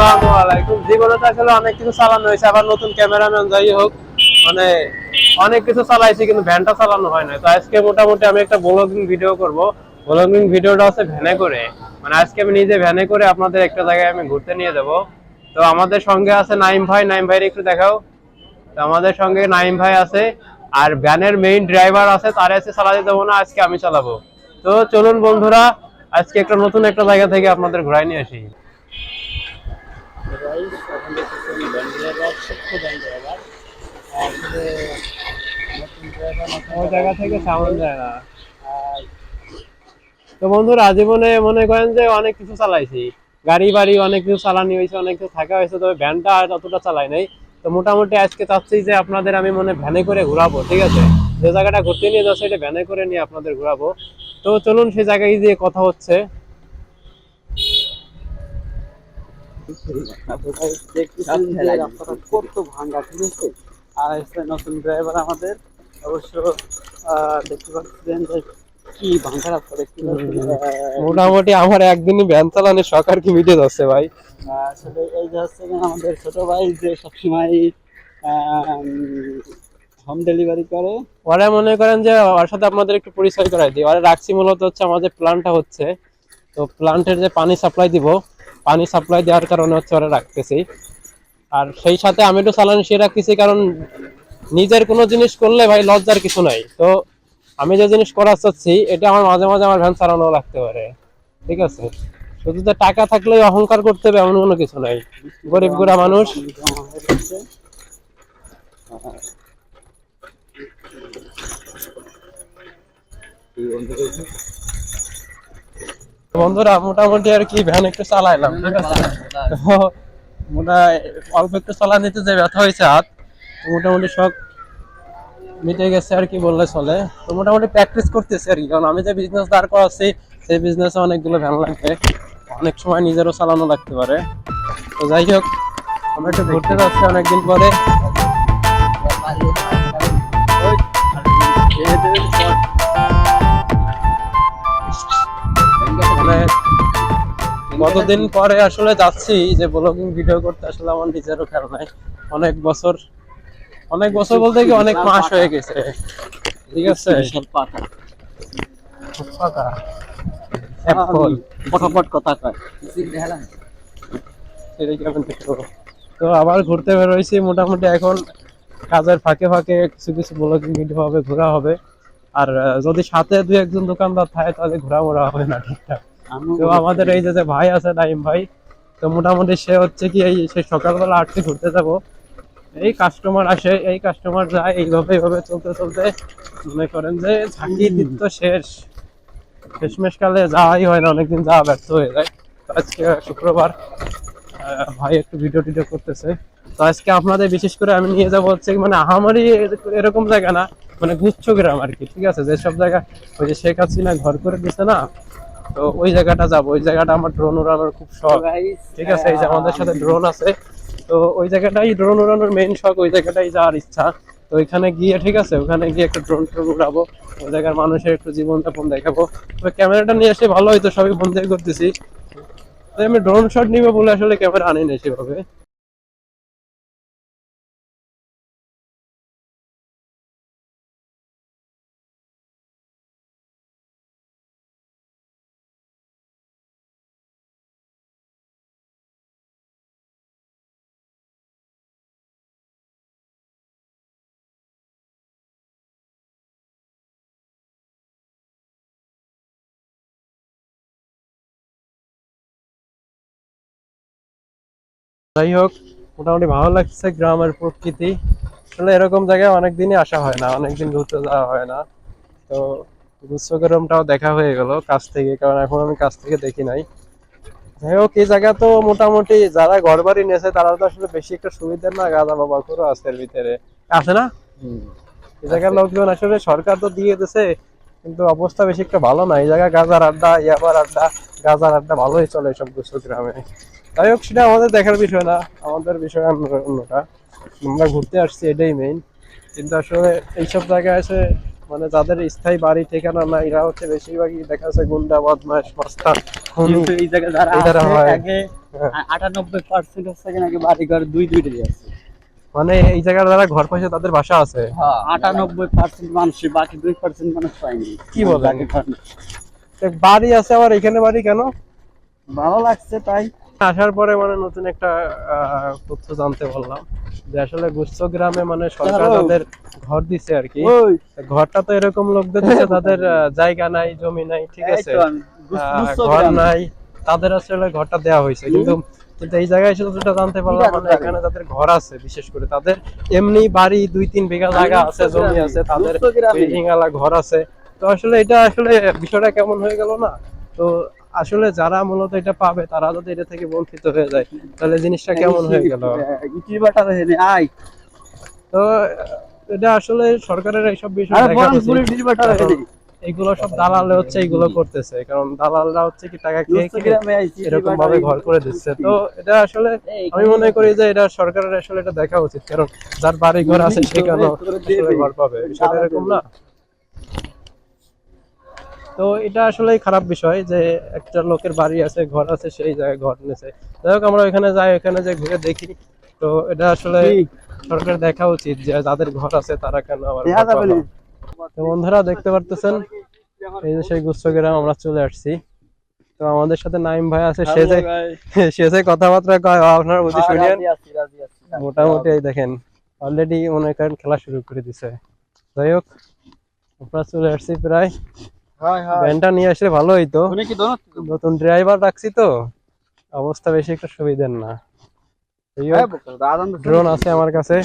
আসসালামু আলাইকুম। তো, আসলে অনেক কিছু চালানো হয়েছে, আবার নতুন ক্যামেরাম্যান যাই হোক মানে অনেক কিছু চালাইছি, কিন্তু ভ্যানটা চালানো হয় না তো আজকে মোটামুটি আমি একটা ব্লগিং ভিডিও করব। ব্লগিং ভিডিওটা ভ্যানে করে। মানে আজকে আমি নিজে ভ্যানে করে আপনাদের একটা জায়গায় আমি ঘুরতে নিয়ে যাব। তো আমাদের সঙ্গে আছে নাইম ভাই। নাইম ভাইয়ের একটু দেখাও। তো আমাদের সঙ্গে নাইম ভাই আছে, আর ভ্যানের মেইন ড্রাইভার আছে, তার এসে চালাতে দেবো না, আজকে আমি চালাবো। তো চলুন বন্ধুরা, আজকে একটা নতুন একটা জায়গা থেকে আপনাদের ঘুরাই নিয়ে আসি। জায়গা থেকে সাউন্ড যায় না। তো বন্ধুরা জীবনে মনে করেন যে অনেক কিছু চালাইছি। গাড়ি বাড়ি অনেক কিছু চালানি হয়েছে, অনেক কিছু থাকা হয়েছে, তবে ভ্যানটা আর অতটা চালাই নাই। তো মোটামুটি আজকে চাচ্ছি যে আপনাদের আমি মনে ভ্যানে করে ঘুরাবো, ঠিক আছে? যে জায়গাটা ঘুরতে নিয়ে যাচ্ছে এটা ভ্যানে করে নিয়ে আপনাদের ঘুরাবো। তো চলুন সেই জায়গায় গিয়ে কথা হচ্ছে। কত ভাঙা ঠিক আর এসে নতুন ড্রাইভার আমাদের অবশ্য দেখতে পাচ্ছেন যে কি ভাঙা রাস্তা মোটামুটি আমার একদিনই ভ্যান চালানোর আর কি মিটে যাচ্ছে ভাই। আসলে এই যে হচ্ছে আমাদের ছোট ভাই যে সবসময় হোম ডেলিভারি করে ওরা মনে করেন যে ওর সাথে আপনাদের একটু পরিচয় করাই দিই। ওরা রাখছি মূলত হচ্ছে আমাদের প্ল্যান্টটা হচ্ছে, তো প্ল্যান্টের যে পানি সাপ্লাই দিব পানি সাপ্লাই দেওয়ার কারণে হচ্ছে ওরা রাখতেছি। আর সেই সাথে আমি একটু চালান সে রাখতেছি কারণ নিজের কোনো জিনিস করলে ভাই লজ্জার কিছু নাই। তো আমি যে জিনিস করা চাচ্ছি, এটা আমার মাঝে মাঝে আমার ভ্যান চালানো লাগতে পারে। ঠিক আছে? শুধু তো টাকা থাকলে অহংকার করতে হবে এমন কোনো কিছু নাই। গরিব গুড়া মানুষ। জমা হয়ে যাচ্ছে। আহ, এই বন্ধুদের বন্ধুরা, মোটামুটি আর কি, ভ্যান একটু চালাইলাম মোটা অল্প একটু চালানিতে যে ব্যথা হয়েছে হাত মোটামুটি সব মিটে গেছে আর কি বললে চলে। তো মোটামুটি প্র্যাকটিস করতেছি আর কি, কারণ আমি যে বিজনেস দাঁড় করাচ্ছি, সেই বিজনেসে অনেকগুলো ভ্যান লাগবে। অনেক সময় নিজেরও চালানো লাগতে পারে। তো যাই হোক, আমরা একটু ঘুরতে যাচ্ছি অনেকদিন পরে। মানে কতদিন পরে আসলে যাচ্ছি যে ব্লগিং ভিডিও করতে আসলে আমার নিজেরও খেয়াল নাই। অনেক বছর অনেক বছর বলতে কি অনেক মাস হয়ে গেছে। ঠিক আছে? বিশাল পাকা অ্যাপল। ফটাফট কথা কয় সেটাই কেমন দেখব? তো আবার ঘুরতে বেরোইছি মোটামুটি এখন কাজের ফাঁকে ফাঁকে কিছু কিছু ব্লগিং ভিডিও হবে ঘোরা হবে। আর যদি সাথে দু একজন দোকানদার থাকে তাহলে ঘোরা মোরা হবে না ঠিকঠাক। তো আমাদের এই যে ভাই আছে নাইম ভাই তো মোটামুটি সে হচ্ছে কি এই সে সকালবেলা আটকে ঘুরতে যাব। এই কাস্টমার আসে এই কাস্টমার যায় এইভাবে এইভাবে চলতে চলতে মনে করেন যে ঝাঁকি দিত শেষ। শেষমেশ কালে যাওয়াই হয় না অনেকদিন যাওয়া ব্যর্থ হয়ে যায়। তো আজকে শুক্রবার ভাই একটু ভিডিও টিডিও করতেছে। তো আজকে আপনাদের বিশেষ করে আমি নিয়ে যাব হচ্ছে মানে আহামারি এরকম জায়গা না মানে গুচ্ছ গ্রাম আর কি ঠিক আছে? যেসব জায়গা ওই যে শেখ হাসিনা ঘর করে দিছে না তো ওই জায়গাটা যাব। ওই জায়গাটা আমার ড্রোন উড়ানোর খুব শখ। ঠিক আছে এই যে আমাদের সাথে ড্রোন আছে। তো ওই জায়গাটাই ড্রোন উড়ানোর মেইন শখ ওই জায়গাটাই যাওয়ার ইচ্ছা। তো ওইখানে গিয়ে ঠিক আছে ওখানে গিয়ে একটু ড্রোন ট্রোন উড়াবো। ওই জায়গার মানুষের একটু জীবনযাপন দেখাবো। তবে ক্যামেরাটা নিয়ে এসে ভালো হয়তো সবই বন্ধই করতেছি। তো আমি ড্রোন শট নিবে বলে আসলে ক্যামেরা আনি না সেভাবে। যাই হোক মোটামুটি ভালো লাগছে গ্রামের প্রকৃতি। আসলে এরকম জায়গায় অনেকদিনই আসা হয় না অনেকদিন ঘুরতে যাওয়া হয় না। তো গুচ্ছগ্রামটাও দেখা হয়ে গেল কাছ থেকে কারণ এখন আমি কাছ থেকে দেখি নাই। যাই হোক এই জায়গা তো মোটামুটি যারা ঘর বাড়ি নিয়েছে তারা তো আসলে বেশি একটা সুবিধা না গাঁদা বাবা করে আছে এর ভিতরে। আছে না? এই জায়গার লোকজন আসলে সরকার তো দিয়ে দিছে কিন্তু অবস্থা বেশি একটা ভালো না। এই জায়গায় গাজার আড্ডা ইয়াবার আড্ডা গাজার আড্ডা ভালোই চলে সব গ্রামে যাই হোক সেটা আমাদের দেখার বিষয় না আমাদের বিষয় অন্যটা আমরা ঘুরতে আসছি এটাই মেইন কিন্তু আসলে এইসব জায়গায় আছে মানে যাদের স্থায়ী বাড়ি ঠিকানা না এরা হচ্ছে বেশিরভাগই দেখা যাচ্ছে গুন্ডা বদমাস মস্তান কিন্তু এই জায়গায় যারা হয়। আগে হ্যাঁ। আটানব্বই পার্সেন্ট হচ্ছে আগে বাড়ি ঘর দুই আছে। মানে এই জায়গার যারা ঘর পাইছে তাদের বাসা আছে। আটানব্বই পার্সেন্ট মানুষ বাকি দুই পার্সেন্ট মানুষ পায়নি। কি। তো বাড়ি আছে আবার এখানে বাড়ি কেন? ভালো লাগছে তাই। আসার পরে মানে নতুন একটা তথ্য জানতে পারলাম যে আসলে গুচ্ছ গ্রামে মানে সরকার. তাদের ঘর দিছে আর কি। ঘরটা তো এরকম লোকদের দিচ্ছে তাদের জায়গা নাই জমি নাই ঠিক আছে? ঘর নাই তাদের আসলে ঘরটা দেওয়া হয়েছে। কিন্তু কিন্তু এই জায়গায় এসে যেটা জানতে পারলাম মানে এখানে তাদের ঘর আছে বিশেষ করে। তাদের এমনি বাড়ি দুই তিন বিঘা জায়গা আছে জমি আছে তাদের বিল্ডিং আলা ঘর আছে। তো আসলে এটা আসলে বিষয়টা কেমন হয়ে গেল না? তো আসলে যারা মূলত এটা পাবে তারা যদি এটা থেকে বঞ্চিত হয়ে যায় তাহলে জিনিসটা কেমন হয়ে গেল? আই তো এটা আসলে সরকারের এইসব বিষয় এগুলো সব দালালে হচ্ছে এগুলো করতেছে। কারণ দালালরা হচ্ছে কি টাকা খেয়ে এরকম ভাবে ঘর করে দিচ্ছে। তো এটা আসলে আমি মনে করি যে এটা সরকারের আসলে এটা দেখা উচিত। কারণ যার বাড়ি ঘর আছে সে কেন ঘর পাবে। বিষয়টা এরকম না। তো এটা আসলে খারাপ বিষয় যে একটা লোকের বাড়ি আছে ঘর আছে সেই জায়গায় ঘর নিয়েছে যাই হোক আমরা ওখানে যাই ওখানে যে ঘুরে দেখি। তো এটা আসলে সরকার দেখা উচিত যে যাদের ঘর আছে তারা কেন আবার। তো বন্ধুরা দেখতে পারতেছেন এই যে সেই গুচ্ছ গ্রাম আমরা চলে আসছি। তো আমাদের সাথে নাইম ভাই আছে সে যে সে যে কথাবার্তা কয় আপনারা বুঝি রাজি আছি। মোটামুটি এই দেখেন অলরেডি মনে করেন খেলা শুরু করে দিছে। যাই হোক আমরা চলে আসছি প্রায়। হয় হয় ভ্যানটা নিয়ে আসলে ভালো হইতো। নতুন ড্রাইভার রাখছি তো অবস্থা বেশি একটা সুবিধার না। যাই হ্যাঁ ড্রোন আছে আমার কাছে।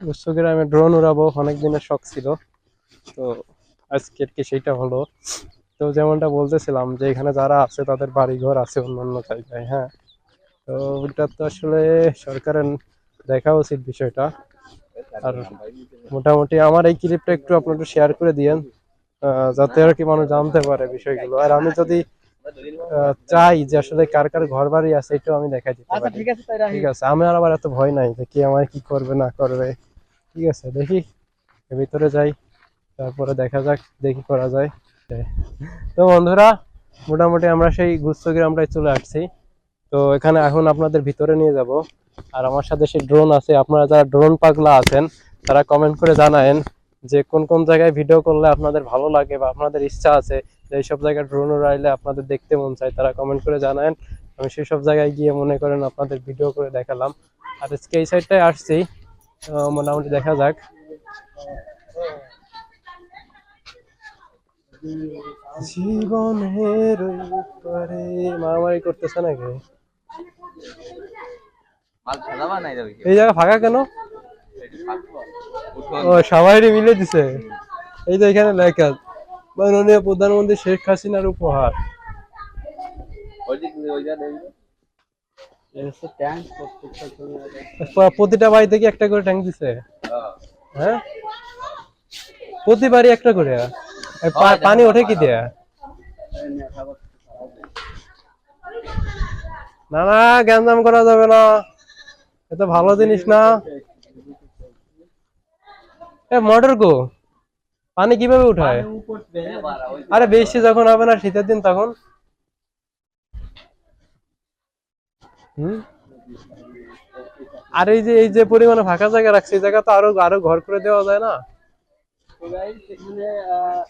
উৎসুকের আমি ড্রোন উড়াবো অনেক দিনের শখ ছিল। তো আজকে কি সেইটা হলো? তো যেমনটা বলতেছিলাম যে এখানে যারা আছে তাদের বাড়িঘর আছে অন্যান্য জায়গায় হ্যাঁ। তো ওটা তো আসলে সরকারের দেখা উচিত বিষয়টা। আর মোটামুটি আমার এই ক্লিপটা একটু আপনারা শেয়ার করে দিয়েন। যাতে আর কি মানুষ জানতে পারে বিষয়গুলো। আর আমি যদি চাই যে আসলে কার কার ঘর বাড়ি আছে এটাও আমি দেখাই দিতে আচ্ছা পারি। ঠিক আছে আমি আমার আবার এত ভয় নাই যে কি আমার কি করবে না করবে। ঠিক আছে দেখি। ভিতরে যাই তারপরে দেখা যাক দেখি করা যায়। তো বন্ধুরা মোটামুটি আমরা সেই গুচ্ছ গ্রামটায় চলে আসছি। তো এখানে এখন আপনাদের ভিতরে নিয়ে যাব। আর আমার সাথে সেই ড্রোন আছে আপনারা যারা ড্রোন পাগলা আছেন তারা কমেন্ট করে জানায়েন যে কোন কোন জায়গায় ভিডিও করলে আপনাদের ভালো লাগে বা আপনাদের ইচ্ছা আছে যে এইসব জায়গায় ড্রোন উড়াইলে আপনাদের দেখতে মন চায় তারা কমেন্ট করে জানায়েন। আমি সেই সব জায়গায় গিয়ে মনে করেন আপনাদের ভিডিও করে দেখালাম। আর আজকে এই সাইডটায় আসছি। মোটামুটি দেখা যাক। জীবনের মারামারি করতেছে নাকি? এই জায়গা ফাঁকা কেন? ও সবাই মিলে দিছে। এই তো এখানে লেখা মাননীয় প্রধানমন্ত্রী শেখ হাসিনার উপহার। প্রতিটা বাড়িতে কি একটা করে ট্যাঙ্ক দিছে। হ্যাঁ? প্রতি বাড়ি একটা করে? পা- পানি ওঠে কি দেয়া? না না গ্যাঞ্জাম করা যাবে না। এত ভালো জিনিস না। এ মোটর গো পানি কীভাবে উঠায়? আরে বেশি যখন হবে না শীতের দিন তখন? আর এই যে এই যে পরিমাণে ফাঁকা জায়গা রাখছে এই জায়গা তো আরও আরও ঘর করে দেওয়া যায় না? তো গাইস এখানে আহ,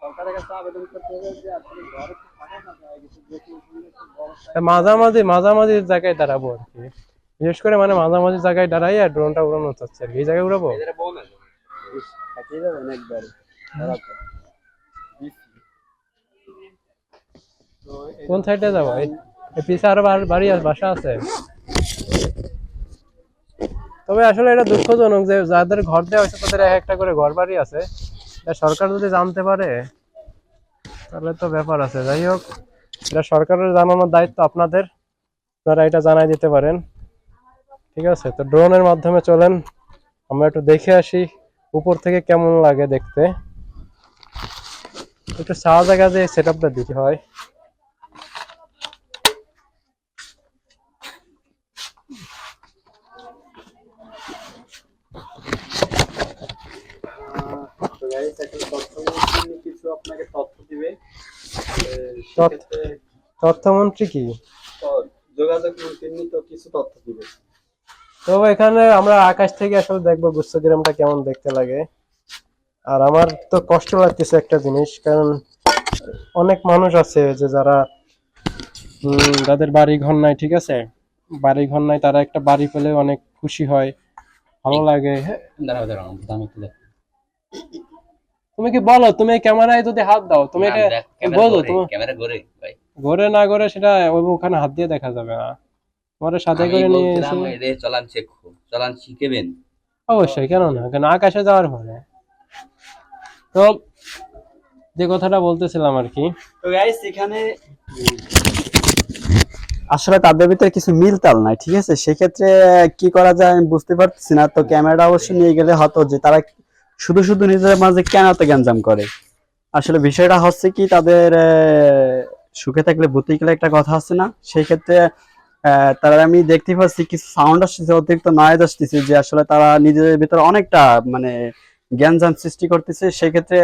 সরকারের কাছে আবেদন করতে হবে যে আসলে ঘর একটু ফাঁকা না যায় কিছু যেহেতু ওখানে একটু বড় তা মাঝামাঝি মাঝামাঝি জায়গায় দাঁড়াবো আর কি। বিশেষ করে মানে মাঝামাঝি জায়গায় দাঁড়াই আর ড্রোনটা উড়ানো চাচ্ছে আর কি। এই জায়গায় উড়াবো? কোন সাইডে যাব? পিছে আরও বাড়ি আছে বাসা আছে। তবে আসলে এটা দুঃখজনক যে যাদের ঘর দেওয়া হয়েছে, তাদের এক একটা করে ঘর বাড়ি আছে। সরকার যদি জানতে পারে, তাহলে তো ব্যাপার আছে। যাই হোক, এটা সরকারের জানানোর দায়িত্ব আপনাদের। আপনারা এটা জানাই দিতে পারেন। ঠিক আছে? তো ড্রোনের মাধ্যমে চলেন। আমরা একটু দেখে আসি। উপর থেকে কেমন লাগে দেখতে? একটু সাহা জায়গা যে সেট আপটা দিতে হয়। তথ্যমন্ত্রী কি? তো যোগাযোগ মন্ত্রী তো কিছু তথ্য দিবে। তো এখানে আমরা আকাশ থেকে আসলে দেখব গুচ্ছগ্রামটা কেমন দেখতে লাগে। আর আমার তো কষ্ট লাগতেছে একটা জিনিস কারণ অনেক মানুষ আছে যে যারা যাদের বাড়ি ঘর নাই ঠিক আছে? বাড়ি ঘর নাই তারা একটা বাড়ি পেলে অনেক খুশি হয় ভালো লাগে। তুমি কি বলো তুমি ক্যামেরায় যদি হাত দাও তুমি এটা বলো তুমি। ক্যামেরা ঘরে না ঘরে সেটা ওখানে হাত দিয়ে দেখা যাবে না। তোমার সাথে করে নিয়ে এসে চলান শেখো চলান শিখেবেন। অবশ্যই কেন না? কেন? আকাশে যাওয়ার পরে। তো যে কথাটা বলতেছিলাম আর কি। তো গাইস এখানে আসলে তাদের ভিতরে কিছু মিলতাল নাই ঠিক আছে? সেক্ষেত্রে কি করা যায় আমি বুঝতে পারতেছি না। তো ক্যামেরা অবশ্যই নিয়ে গেলে হতো যে তারা শুধু শুধু নিজেদের মাঝে কেন এত গ্যাঞ্জাম করে? আসলে বিষয়টা হচ্ছে কি তাদের সুখে থাকলে বুতে গেলে একটা কথা আছে না? সেই ক্ষেত্রে তারা আমি দেখতে পাচ্ছি কিছু সাউন্ড আসতেছে, অতিরিক্ত নয়েজ আসতেছে যে আসলে তারা নিজেদের ভিতরে অনেকটা মানে জ্ঞানজাম সৃষ্টি করতেছে। সেক্ষেত্রে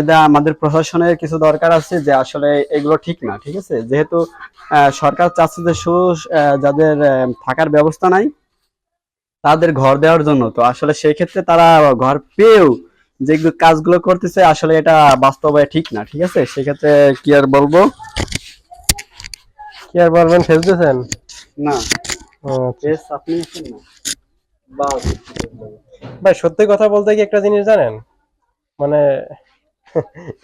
এদা আমাদের প্রশাসনের কিছু দরকার আছে যে আসলে এগুলো ঠিক না, ঠিক আছে? যেহেতু সরকার চাচ্ছে যে সু যাদের থাকার ব্যবস্থা নাই, তাদের ঘর দেওয়ার জন্য। তো আসলে সেই ক্ষেত্রে তারা ঘর পেয়েও যে কাজগুলো করতেছে, আসলে এটা বাস্তবে ঠিক না, ঠিক আছে? সেক্ষেত্রে কি আর বলব? কি আর বলবেন ফেলতেছেন না। ও, বেশ আপনি আছেন না? বা ভাই সত্যি কথা বলতে কি একটা জিনিস জানেন? মানে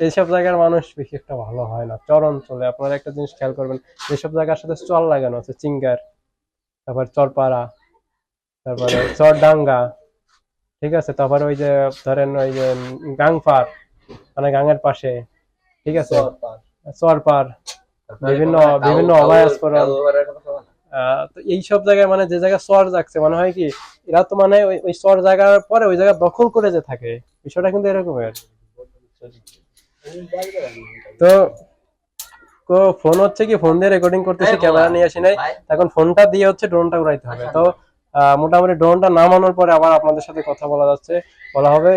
এইসব জায়গার মানুষ বেশি একটা ভালো হয় না চর অঞ্চলে আপনারা একটা জিনিস খেয়াল করবেন যেসব জায়গার সাথে চর লাগানো আছে চিঙ্গার তারপর চরপাড়া তারপরে চরডাঙ্গা ঠিক আছে? তারপরে ওই যে ধরেন ওই যে গাংপার মানে গাঙের পাশে ঠিক আছে? চরপার বিভিন্ন বিভিন্ন অভয়াস্পরণ আহ, তো এইসব জায়গায় মানে যে জায়গায় চর যাচ্ছে মনে হয় কি এরা তো মানে ওই চর জায়গার পরে ওই জায়গা দখল করে যে থাকে বিষয়টা কিন্তু এরকমের তো কো ফোন হচ্ছে কি ফোন দিয়ে রেকর্ডিং করতেছি ক্যামেরা নিয়ে আসি নাই। এখন ফোনটা দিয়ে হচ্ছে ড্রোনটা উড়াইতে হবে। তো আহ, মোটামুটি ড্রোনটা নামানোর পরে আবার আপনাদের সাথে কথা বলা যাচ্ছে। বলা হবে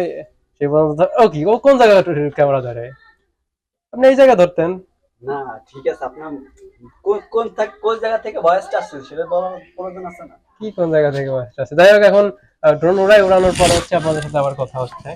সেই পর্যন্ত ও কি ও কোন জায়গায় ক্যামেরা ধরে? আপনি এই জায়গা ধরতেন। না, ঠিক আছে, আপনার কোন কোন জায়গা থেকে ভয়েসটা আসছে? সেটা বলার প্রয়োজন আছে না? কি, কোন জায়গা থেকে ভয়েসটা আসছে? যাই হোক, এখন ড্রোন উড়াই, উড়ানোর পর হচ্ছে আপনাদের সাথে আবার কথা হচ্ছে।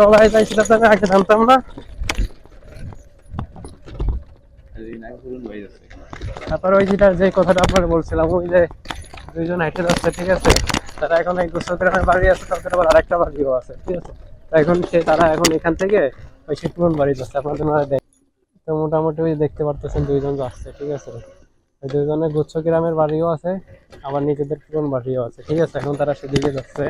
তলায় সেটা তো আমি আগে জানতাম না। তারপর ওই যেটা যে কথাটা আপনার বলছিলাম, ওই যে দুইজন হাইটে যাচ্ছে ঠিক আছে? তারা এখন এই গোসলগ্রামের বাড়ি আছে, তাদের আবার আরেকটা বাড়িও আছে, ঠিক আছে? এখন সে, তারা এখন এখান থেকে ওই শিবপুরন বাড়ি যাচ্ছে, আপনাদের মানে দেখ তো মোটামুটি ওই দেখতে পারতেছেন দুইজন যাচ্ছে, ঠিক আছে? ওই দুইজনের গুচ্ছ গ্রামের বাড়িও আছে, আবার নিজেদের পুরন বাড়িও আছে, ঠিক আছে? এখন তারা সেদিকে যাচ্ছে।